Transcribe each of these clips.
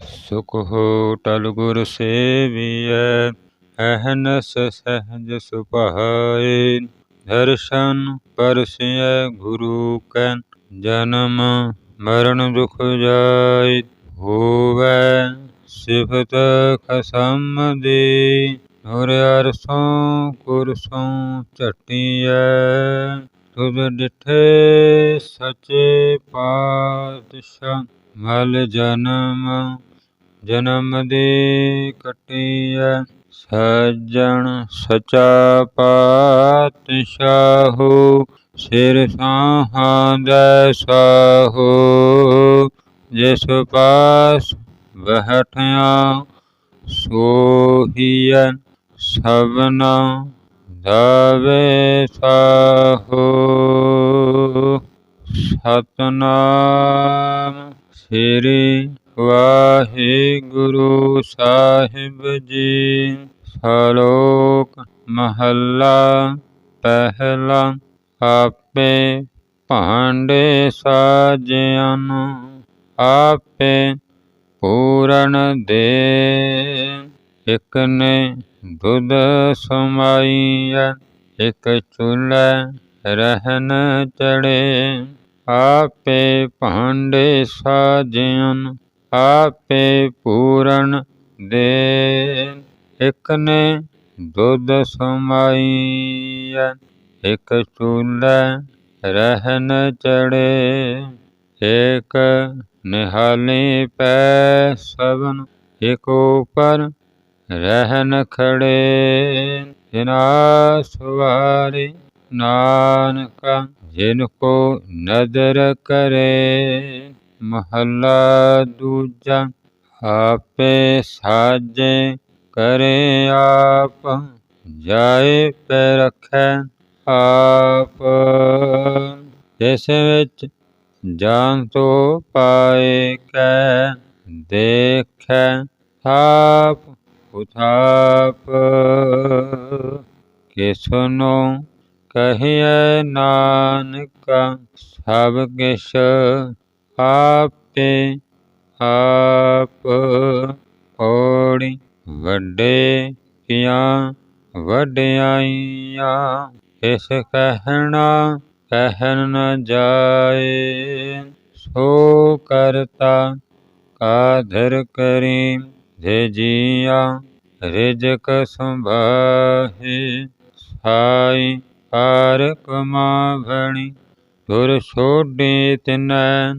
ਸੁਖ ਹੋਟਲ ਗੁਰ ਸੇਵੀਐ, ਅਹਨਸ ਸਹਜ ਸੁਭਾਏ। ਦਰਸ਼ਨ ਪਰਸਿਐ ਗੁਰੂ ਕੈ ਜਨਮ, ਮਰਨ ਦੁਖ ਜਾਇ ਹੋਵੈ ਸਿਫਤ ਖਸਮ ਦੀ ਹੁਰ ਅਰਸੋਂ ਕੁਰਸੋਂ ਝਟੀਐ। ਤੁਧ ਡਿਠੇ ਸਚੇ ਪਾਤਸ਼ਾਹ ਮਲ ਜਨਮ ਜਨਮ ਦੀ ਕਟੀਐ ਸੱਜਣ ਸਚਾ ਪਾਤਸ਼ਾਹੂ, ਸਿਰ ਸਾਹਾਂਦੈ ਸਾਹੋ, ਜਿਸ ਪਾਸ ਬਹਿਠਿਆ ਸੋਹੀਐ ਸਭਨਾ ਦਵੇ ਸਾਹੋ। ਸਤਨਾਮ ਸ੍ਰੀ ਵਾਹਿਗੁਰੂ ਸਾਹਿਬ ਜੀ, ਸ਼ਲੋਕ ਮਹੱਲਾ ਪਹਿਲਾ, ਆਪੇ ਭਾਂਡੇ ਸਾਜਿਆਂ ਆਪੇ ਪੂਰਨ ਦੇ। ਇਕ ਨੇ ਦੁੱਧ ਸਮਾਈਐ, ਇਕ ਚੁੱਲ੍ਹੇ ਰਹਿਨ ਚੜੇ ਆਪੇ ਭਾਂਡੇ ਸਾਜਿਆਂ ਆਪੇ ਪੂਰਨ ਦੇ ਇਕ ਨੇ ਦੁੱਧ ਸਮਾਈਐ, ਇਕ ਚੁੱਲ੍ਹੇ ਰਹਿਨ ਚੜੇ। ਏਕ ਨਿਹਾਲੇ ਪੈ ਸਭਨ ਇਕ ਉਪਰ ਰਹਿਨ ਖੜੇ। ਜਿਨਾ ਸਵਾਰੇ ਨਾਨਕਾ, ਜਿਨ ਕੋ ਨਦਰ ਕਰੇ। ਮਹੱਲਾ ਦੂਜਾ, ਆਪੇ ਸਾਜੇ ਕਰੇ ਆਪ, ਜਾਏ ਪੈ ਰਖੈ ਆਪ। ਇਸ ਵਿੱਚ ਜਾਨ ਤੋ ਪਾਏ ਕੈ, ਦੇਖੈ ਥਾਪ ਉਥਾਪ। ਕਿਸਨੋ ਕਹੀਐ ਨਾਨਕ, ਸਭ ਕਿਛ ਆਪੇ ਆਪ ਔੜੀ ਵੱਡੇ ਕੀਆਂ ਵਡਿਆਈਆਂ, ਇਸ ਕਹਿਣਾ ਕਹਿਨ ਨ ਜਾਏ। ਸੋ ਕਰਤਾ ਕਾਦਰ ਕਰੀ ਜੇ ਜੀਆ ਰਿਜਕ ਸੰਭਾਹੇ, ਸਾਈ ਪਾਰ ਕਮਾਵਣੀ ਤੁਰ ਛੋਡੇ ਤਿਨੈ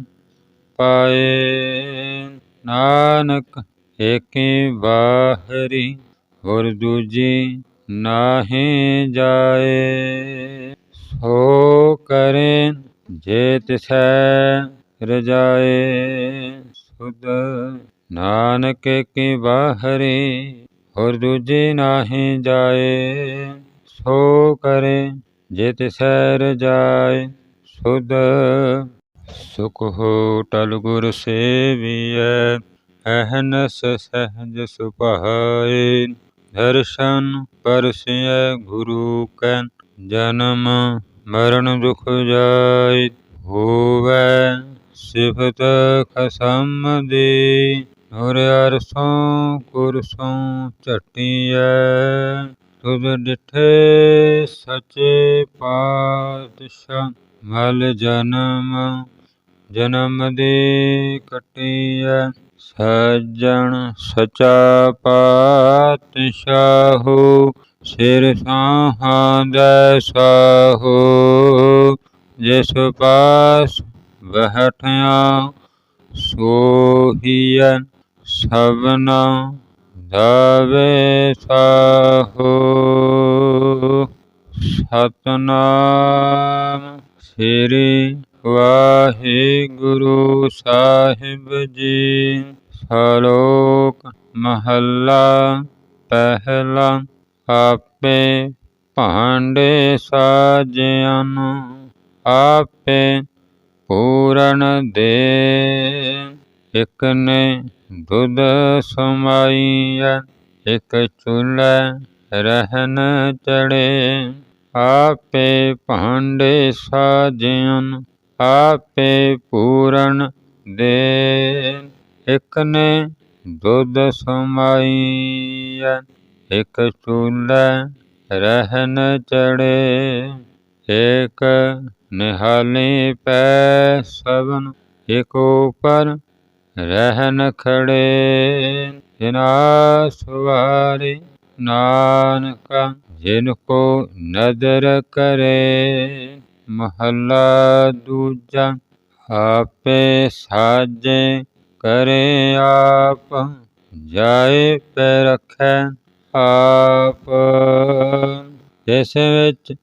ਪਾਏ। ਨਾਨਕ ਏਕੇ ਬਾਹਰੀ ਹੋਰ ਦੂਜੀ ਨਾਹੀ ਜਾਏ। ਸੋ ਕਰੇ ਜੇ ਤਿਸੈ ਰਜਾਏ। ਸੁਧ ਨਾਨਕ ਕੀ ਬਾਹਰੀ ਹੋਰ ਦੂਜੀ ਨਾਹੀ ਜਾਏ। ਸੋ ਕਰੇ ਜੇ ਤਿਸੈ ਰਜਾਏ। ਸੁਧ ਸੁਖ ਹੋਟਲ ਗੁਰ ਸੇਵੀਐ, ਅਹਨਸ ਸਹਜ ਸੁਭਾਏ। ਦਰਸ਼ਨ ਪਰਸਿਐ ਗੁਰੂ ਕੈ, ਜਨਮ ਮਰਨ ਦੁਖ ਜਾਇ ਹੋਵੈ ਸਿਫਤ ਖਸਮ ਦੀ ਹੁਰ ਅਰਸੋਂ ਕੁਰਸੋਂ ਝਟੀਐ। ਤੁਧ ਡਿਠੇ ਸਚੇ ਪਾਤਸ਼ਾਹ, ਮਲ ਜਨਮ ਜਨਮ ਦੇ ਕਟੀਐ, ਸੱਜਣ ਸਚਾ ਪਾਤਸ਼ਾਹੂ, ਸਿਰ ਸਾਹਾਂਦੈ ਸਾਹੋ। ਜਿਸ ਪਾਸ ਬਹਿਠਿਆ ਸੋਹੀਐ ਸਭਨਾ ਦਾਵੇ ਸਾਹੋ। ਸਤਨਾਮ ਸ੍ਰੀ ਵਾਹਿਗੁਰੂ ਸਾਹਿਬ ਜੀ, ਸ਼ਲੋਕ ਮਹੱਲਾ ਪਹਿਲਾ, ਆਪੇ ਭਾਂਡੇ ਸਾਜਿਆਂ ਆਪੇ ਪੂਰਨ ਦੇ। ਇਕ ਨੇ ਦੁੱਧ ਸਮਾਈਐ, ਇਕ ਚੁੱਲ੍ਹੇ ਰਹਿਨ ਚੜੇ ਆਪੇ ਭਾਂਡੇ ਸਾਜਿਆਂ ਆਪੇ ਪੂਰਨ ਦੇ ਇਕ ਨੇ ਦੁੱਧ ਸਮਾਈਐ, ਇਕ ਚੂਲੇ ਰਹਿਨ ਚੜੇ। ਏਕ ਨਿਹਾਲੀ ਪੈ ਸਭਨ ਇਕ ਉਪਰ ਰਹਿਨ ਖੜੇ। ਜਿਨਾ ਸਵਾਰੀ ਨਾਨਕਾ, ਜਿਨ ਕੋ ਨਦਰ ਕਰੇ। ਮਹੱਲਾ ਦੂਜਾ, ਆਪੇ ਸਾਜੇ ਕਰੇ ਆਪ, ਜਾਏ ਪੈ ਰਖੈ ਆਪ। ਜਿਸ ਵਿੱਚ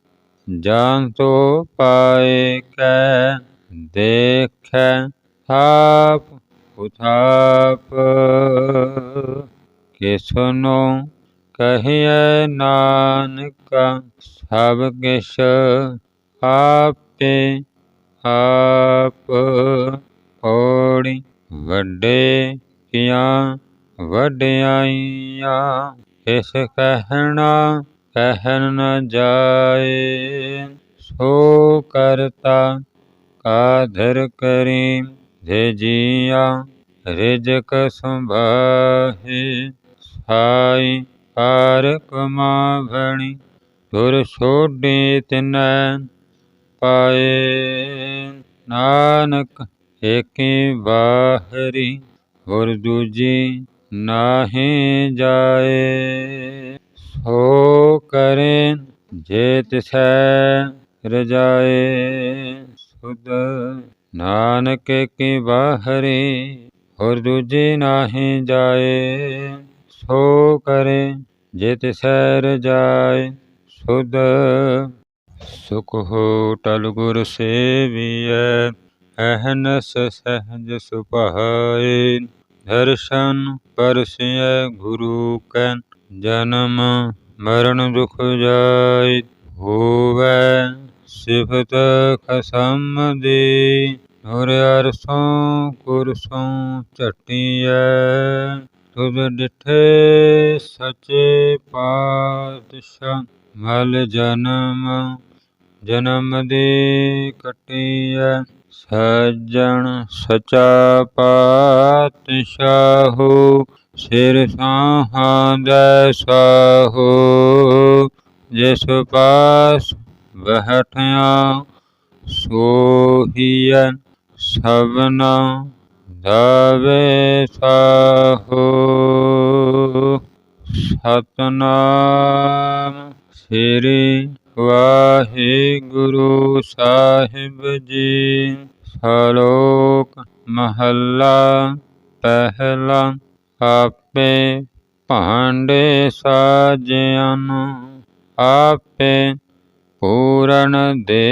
ਜਾਨ ਤੋ ਪਾਏ ਕੈ, ਦੇਖੈ ਥਾਪ ਉਥਾਪ ਕਿਸਨੋ ਕਹੀਐ ਨਾਨਕਾ, ਸਭ ਕਿਛ ਆਪੇ ਆਪ ਓੜੀ ਵੱਡੇ ਕੀਆਂ, ਵਡਿਆਈਆਂ। ਇਸ ਕਹਿਣਾ ਕਹਿਨ ਨ ਜਾਏ, ਸੋ ਕਰਤਾ ਕਾਧਰ ਕਰੀ ਜੇ ਜੀਆ, ਰਿਜਕ ਸੰਭਾਹੇ, ਸਾਈ ਕਾਰ ਕਮਾਵਣੀ ਤੁਰ ਛੋਡੇ ਤਿਨੈ ਪਾਏ। ਨਾਨਕ ਏਕੀ ਬਾਹਰੀ ਹੋਰ ਦੂਜੀ ਨਾਹੀ ਜਾਏ। ਸੋ ਕਰੇ ਜੇ ਤਿਸੈ ਰਜਾਏ। ਸੁਧ ਨਾਨਕ ਕੀ ਬਾਹਰੀ ਹੋਰ ਦੂਜੀ ਨਾਹੀ ਜਾਏ। ਸੋ ਕਰੇ ਜੇ ਤਿਸੈ ਰਜਾਏ। ਸੁਧ ਸੁਖ ਹੋਟਲ ਗੁਰ ਸੇਵੀਐ, ਅਹਨਸ ਸਹਜ ਸੁਭਾਏ। ਦਰਸ਼ਨ ਪਰਸਿਐ ਗੁਰੂ ਕੈ ਜਨਮ ਮਰਨ ਦੁਖ ਜਾਇ ਹੋਵੈ ਸਿਫਤ ਖਸਮ ਦੀ ਹੁਰ ਅਰਸੋਂ ਕੁਰਸੋਂ ਝਟੀਐ। ਤੁਧ ਡਿਠੇ ਸਚੇ ਪਾਤਸ਼ਾਹ, ਮਲ ਜਨਮ ਜਨਮ ਦੀ ਕਟੀਐ ਸੱਜਣ ਸਚਾ ਪਾਤਸ਼ਾਹੂ, ਸਿਰ ਸਾਹਾਂ ਦੈ ਸਾਹੋ, ਜਿਸ ਪਾਸ ਬਹਿਠਿਆ ਸੋਹੀਐ ਸਭਨਾ ਦਾਵੇ ਸਾਹੋ। ਸਤਨਾਮ ਸ੍ਰੀ ਵਾਹਿਗੁਰੂ ਸਾਹਿਬ ਜੀ, ਸ਼ਲੋਕ ਮਹੱਲਾ ਪਹਿਲਾ, ਆਪੇ ਭਾਂਡੇ ਸਾਜਿਆਂ ਆਪੇ ਪੂਰਨ ਦੇ।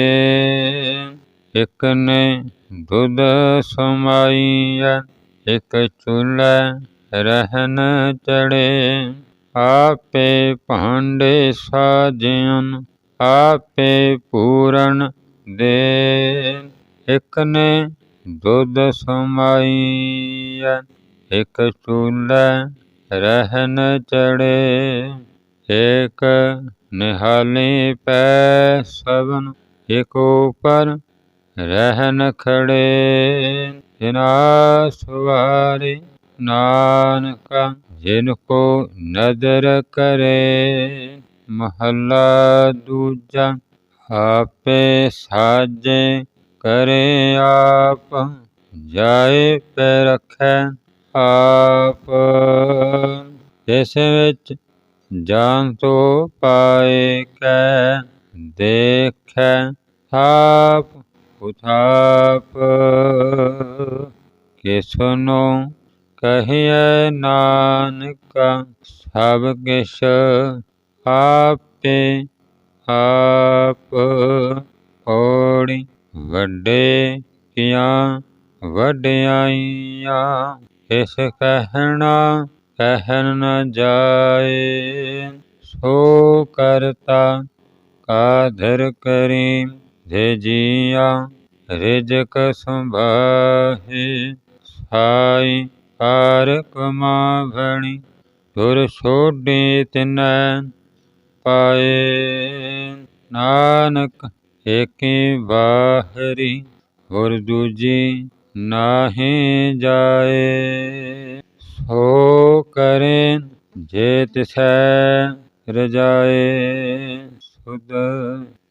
ਇਕ ਨੇ ਦੁੱਧ ਸਮਾਈਐ, ਇਕ ਚੁੱਲ੍ਹੇ ਰਹਿਨ ਚੜੇ ਆਪੇ ਭਾਂਡੇ ਸਾਜਿਆਂ ਆਪੇ ਪੂਰਨ ਦੇ। ਇਕ ਨੇ ਦੁੱਧ ਸਮਾਈਐ, ਇਕ ਚੂਲੇ ਰਹਿਨ ਚੜੇ ਏਕ ਨਿਹਾਲੀ ਪੈ ਸਭਨ ਇਕ ਉਪਰ ਰਹਿਨ ਖੜੇ ਜਿਨਾ ਸਵਾਰੀ ਨਾਨਕਾ, ਜਿਨ ਕੋ ਨਦਰ ਕਰੇ। ਮਹੱਲਾ ਦੂਜਾ, ਆਪੇ ਸਾਜੇ ਕਰੇ ਆਪ, ਜਾਏ ਪੈ ਰਖੈ ਆਪ। ਜਿਸ ਵਿੱਚ ਜਾਨ ਤੋ ਪਾਏ ਕੈ, ਦੇਖੈ ਥਾਪ ਉਥਾਪ ਕਿਸਨੋ ਕਹੀਐ ਨਾਨਕਾ, ਸਭ ਕਿਛ ਆਪੇ ਆਪ ਓੜੀ ਵੱਡੇ ਕੀਆਂ ਵਡਿਆਈਆਂ, ਇਸ ਕਹਿਣਾ ਕਹਿਨ ਨ ਜਾਏ। ਸੋ ਕਰਤਾ ਕਾਦਰ ਕਰੀ ਜੇ ਜੀਆ, ਰਿਜਕ ਸੰਭਾਹੇ, ਸਾਈ ਕਾਰ ਕਮਾਵਣੀ ਤੁਰ ਛੋਡੇ ਤਿਨੈ ਪਾਏ। ਨਾਨਕ ਏਕੀ ਬਾਹਰੀ ਹੋਰ ਦੂਜੀ ਨਾਹੀ ਜਾਏ। ਸੋ ਕਰੇ ਜੇ ਤਿਸੈ ਰਜਾਏ। ਸੁਧ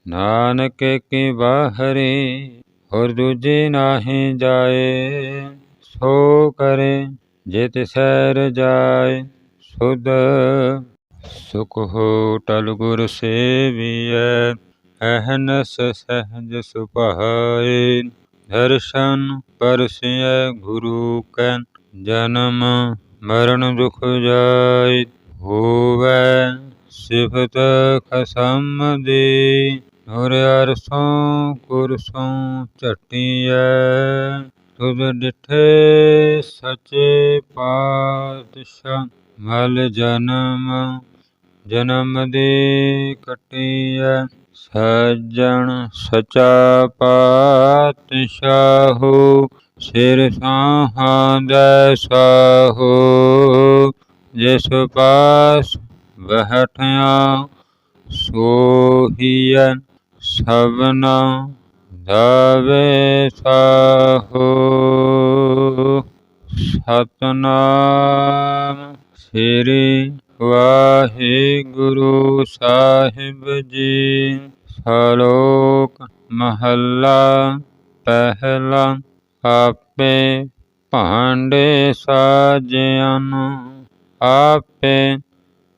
ਨਾਨਕ ਕੀ ਬਾਹਰੀ ਹੋਰ ਦੂਜੀ ਨਾਹੀ ਜਾਏ। ਸੋ ਕਰੇ ਜੇ ਤਿਸੈ ਰਜਾਏ। ਸੁਧ ਸੁਖ ਹੋ ਟਲ ਗੁਰ ਸੇਵੀਐ ਅਹਨਸ ਸਹਜ ਸੁਭਾਏ। ਦਰਸ਼ਨ ਪਰਸਿਐ ਗੁਰੂ ਕੈ, ਜਨਮ ਮਰਨ ਦੁਖ ਜਾਇ ਹੋਵੈ ਸਿਫਤ ਖਸਮ ਦੀ ਹੁਰ ਅਰਸੋਂ ਕੁਰਸੋਂ ਝਟੀਐ। ਤੁਧ ਡਿਠੇ ਸਚੇ ਪਾਤਸ਼ਾਹ, ਮਲ ਜਨਮ ਜਨਮ ਦੀ ਕਟੀਐ, ਸੱਜਣ ਸਚਾ ਪਾਤਸ਼ਾਹੂ, ਸਿਰ ਸਾਹਾਂ ਦੈ ਸਾਹੋ, ਜਿਸ ਪਾਸ ਬਹਿਠਿਆ ਸੋਹੀਐ, ਸਭਨਾ ਦਾਵੇ ਸਾਹੋ। ਸਤਨਾਮ ਸ੍ਰੀ ਵਾਹਿਗੁਰੂ ਸਾਹਿਬ ਜੀ, ਸ਼ਲੋਕ ਮਹੱਲਾ ਪਹਿਲਾ, ਆਪੇ ਭਾਂਡੇ ਸਾਜਿਆਂ ਆਪੇ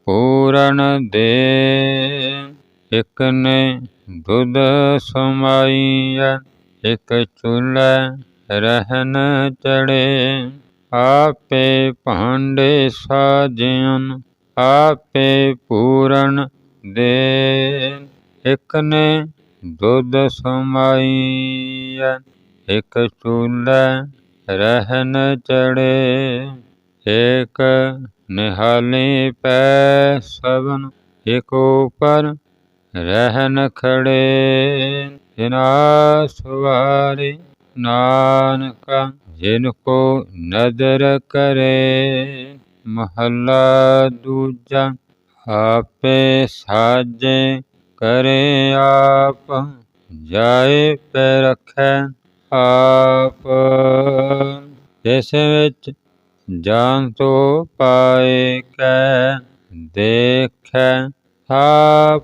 ਪੂਰਨ ਦੇ। ਇਕ ਨੇ ਦੁੱਧ ਸਮਾਈਐ, ਇਕ ਚੁੱਲ੍ਹੇ ਰਹਿਨ ਚੜੇ ਆਪੇ ਭਾਂਡੇ ਸਾਜਿਆਂ ਆਪੇ ਪੂਰਨ ਦੇ ਇਕ ਨੇ ਦੁੱਧ ਸਮਾਈਐ, ਇਕ ਚੂਲੇ ਰਹਿਨ ਚੜੇ। ਏਕ ਨਿਹਾਲੇ ਪੈ ਸਭਨ ਇਕ ਉਪਰ ਰਹਿਨ ਖੜੇ। ਜਿਨਾ ਸਵਾਰੇ ਨਾਨਕਾ, ਜਿਨ ਕੋ ਨਦਰ ਕਰੇ। ਮਹੱਲਾ ਦੂਜਾ, ਆਪੇ ਸਾਜੇ ਕਰੇ ਆਪ, ਜਾਏ ਪੈ ਰਖੈ ਆਪ। ਜਿਸ ਵਿੱਚ ਜਾਨ ਤੋ ਪਾਏ ਕੈ, ਦੇਖੈ ਥਾਪ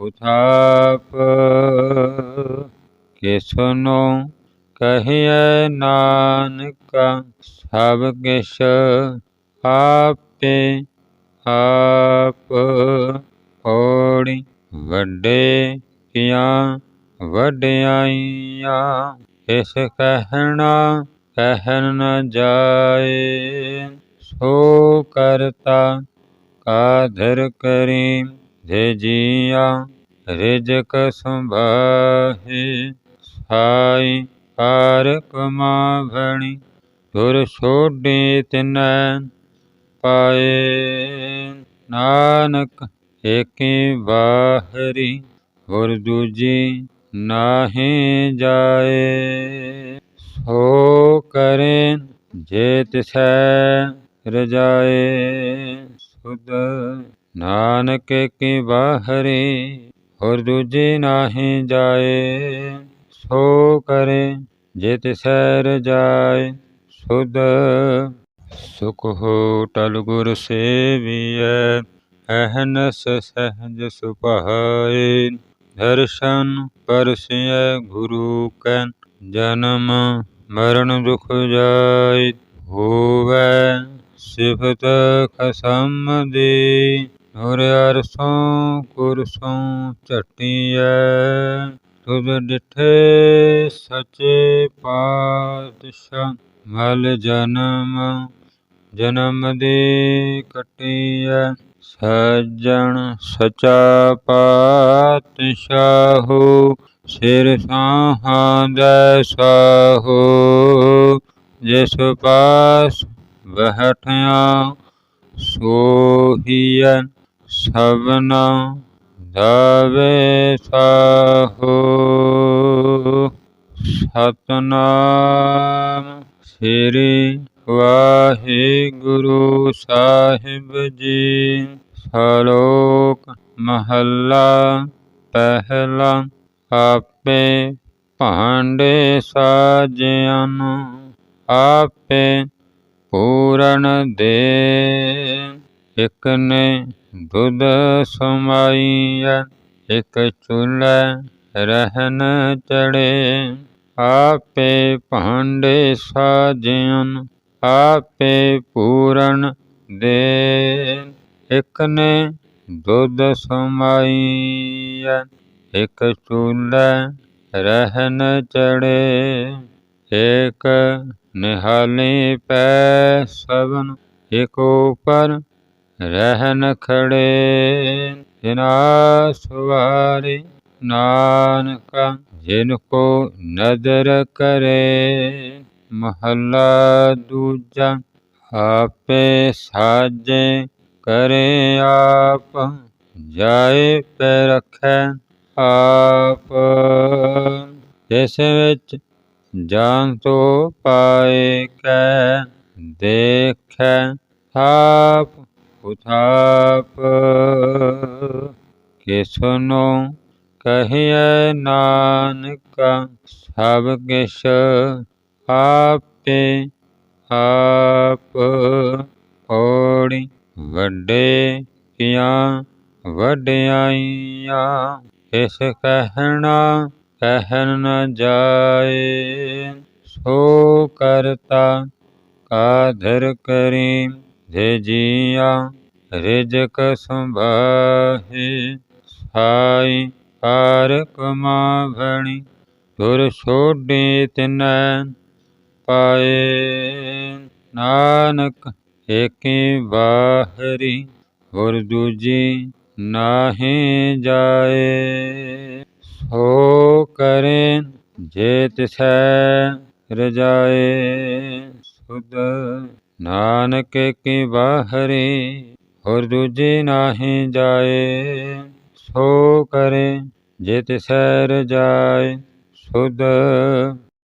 ਉਥਾਪ। ਕਿਸਨੋ ਕਹੀਐ ਨਾਨਕ, ਸਭ ਕਿਛ ਆਪੇ ਆਪ ਹੋੜੀ ਵੱਡੇ ਕੀਆਂ ਵਡਿਆਈਆਂ, ਇਸ ਕਹਿਣਾ ਕਹਿਨ ਨ ਜਾਏ। ਸੋ ਕਰਤਾ ਕਾਧਰ ਕਰੀ ਜੇ ਜੀਆ ਰਿਜਕ ਸੰਭਾਹੇ, ਸਾਈ ਕਾਰ ਕਮਾਵਣੀ ਦੁਰ ਛੋਡੇ ਤਿਨੈ ਪਾਏ, ਨਾਨਕ ਏਕੇ ਬਾਹਰੀ ਹੋਰ ਦੂਜੀ ਨਾਹੀ ਜਾਏ। ਸੋ ਕਰੇ ਜੇ ਤਿਸੈ ਰਜਾਏ। ਸੁਧ ਨਾਨਕ ਕੀ ਬਾਹਰੀ ਹੋਰ ਦੂਜੀ ਨਾਹੀ ਜਾਏ। ਸੋ ਕਰੇ ਜੇ ਤਿਸੈ ਰਜਾਏ। ਸੁਧ ਸੁਖ ਹੋ ਟਲ ਗੁਰ ਸੇਵੀਐ, ਅਹਨਸ ਸਹਜ ਸੁਭਾਏ। ਦਰਸ਼ਨ ਪਰਸਿਐ ਗੁਰੂ ਕੈ ਜਨਮ ਮਰਨ ਦੁਖ ਜਾਇ ਹੋਵੈ ਸਿਫਤ ਖਸਮ ਦੀ ਹੁਰ ਅਰਸੋਂ ਕੁਰਸੋਂ ਝਟੀਐ। ਤੁਧ ਡਿਠੇ ਸਚੇ ਪਾਤਸ਼ਾਹ, ਮਲ ਜਨਮ ਜਨਮ ਦੀ ਕਟੀਐ ਸੱਜਣ ਸਚਾ ਪਾਤਸ਼ਾਹੂ, ਸਿਰ ਸਾਹਾਂ ਦੈ ਸਾਹੋ, ਜਿਸ ਪਾਸ ਬਹਿਠਿਆ ਸੋਹੀਐ ਸਭਨਾ ਦਵੇ ਸਾਹੋ। ਸਤਨਾਮ ਸ੍ਰੀ ਵਾਹਿਗੁਰੂ ਸਾਹਿਬ ਜੀ, ਸ਼ਲੋਕ ਮਹੱਲਾ ਪਹਿਲਾ, ਆਪੇ ਭਾਂਡੇ ਸਾਜਿਆਂ ਆਪੇ ਪੂਰਨ ਦੇ। ਇਕ ਨੇ ਦੁੱਧ ਸਮਾਈਐ, ਇਕ ਚੁੱਲ੍ਹੈ ਰਹਿਨ ਚੜੇ ਆਪੇ ਭਾਂਡੇ ਸਾਜਿਆਂ ਆਪੇ ਪੂਰਨ ਦੇ। ਇਕ ਨੇ ਦੁੱਧ ਸਮਾਈਐ, ਇਕ ਚੁੱਲ੍ਹੈ ਰਹਿਨ ਚੜੇ। ਇਕ ਨਿਹਾਲੇ ਪੈ ਸਭਨ ਇਕ ਉਪਰ ਰਹਿਨ ਖੜੇ। ਜਿਨਾ ਸਵਾਰੇ ਨਾਨਕਾ, ਜਿਨ ਕੋ ਨਦਰ ਕਰੇ। ਮਹੱਲਾ ਦੂਜਾ, ਆਪੇ ਸਾਜੇ ਕਰੇ ਆਪ, ਜਾਏ ਪੈ ਰਖੈ ਆਪ। ਜਿਸ ਵਿੱਚ ਜਾਨ ਤੋ ਪਾਏ ਕੈ, ਦੇਖੈ ਥਾਪ ਉਥਾਪ ਕਿਸਨੋ ਕਹੀਐ ਨਾਨਕਾ, ਸਭ ਕਿਛ ਆਪੇ ਆਪ ਔੜੀ ਵੱਡੇ ਕੀਆਂ ਵਡਿਆਈਆਂ, ਇਸ ਕਹਿਣਾ ਕਹਿਨ ਨ ਜਾਏ। ਸੋ ਕਰਤਾ ਕਾਦਰ ਕਰੀ ਜੇ ਜੀਆ, ਰਿਜਕ ਸੰਭਾਹੇ, ਸਾਈ ਪਾਰ ਕਮਾਵਣੀ ਤੁਰ ਛੋਡੇ ਤਿਨੈ ਪਾਏ। ਨਾਨਕ ਏਕੇ ਬਾਹਰੀ ਗੁਰ ਦੂਜੀ ਨਾਹੀ ਜਾਏ। ਸੋ ਕਰੇ ਜੇ ਤਿਸੈ ਰਜਾਏ। ਸੁਧ ਨਾਨਕ ਕੀ ਬਾਹਰੀ ਹੋਰ ਦੂਜੀ ਨਾਹੀ ਜਾਏ। ਸੋ ਕਰੇ ਜੇ ਤਿਸੈ ਰਜਾਏ। ਸੁਧ